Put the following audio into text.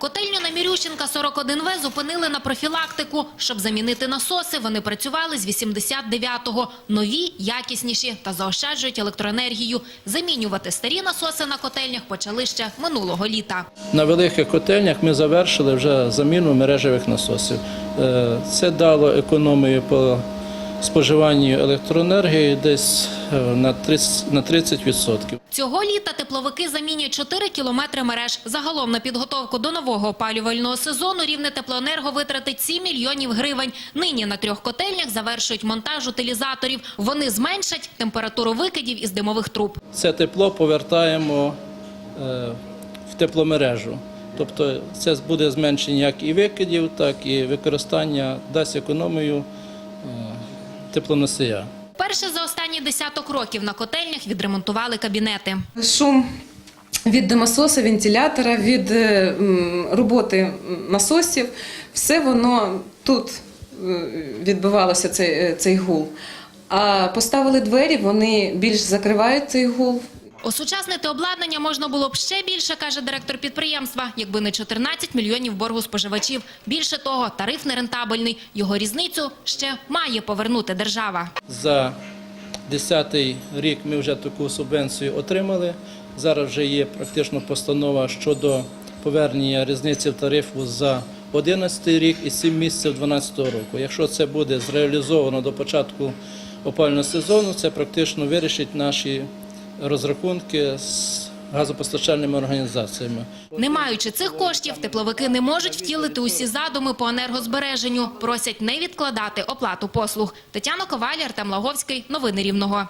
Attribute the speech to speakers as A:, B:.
A: Котельню на Мірющенка 41В зупинили на профілактику. Щоб замінити насоси, вони працювали з 89-го. Нові, якісніші та заощаджують електроенергію. Замінювати старі насоси на котельнях почали ще минулого літа.
B: На великих котельнях ми завершили вже заміну мережевих насосів. Е, Це дало економію по споживанню електроенергії десь на 30%. на 30%.
A: Цього літа тепловики замінюють 4 кілометри мереж. Загалом на підготовку до нового опалювального сезону рівне теплоенерго витратить 7 мільйонів гривень. Нині на трьох котельнях завершують монтаж утилізаторів. Вони зменшать температуру викидів із димових труб.
B: Це тепло повертаємо е, в тепломережу. Тобто це буде зменшення як і викидів, так і використання дасть економію е, теплоносія.
A: Перше за останні десяток років на котельнях відремонтували кабінети.
C: Шум від димососа, вентилятора, від е, роботи насосів, все воно тут е, відбивалося цей, е, цей гул. А поставили двері, вони більш закривають цей гул.
A: Осучаснити обладнання можна було б ще більше, каже директор підприємства, якби не 14 мільйонів боргу споживачів. Більше того, тариф нерентабельний. Його різницю ще має повернути держава.
B: За 10 рік ми вже таку субвенцію отримали. Зараз вже є практично постанова щодо повернення різниці в тарифу за 11 рік і 7 місяців 2012 року. Якщо це буде зреалізовано до початку опального сезону, це практично вирішить наші розрахунки з газопостачальними організаціями.
A: Не маючи цих коштів, тепловики не можуть втілити усі задуми по енергозбереженню. Просять не відкладати оплату послуг. Тетяна Коваль, Артем Лаговський. Новини Рівного.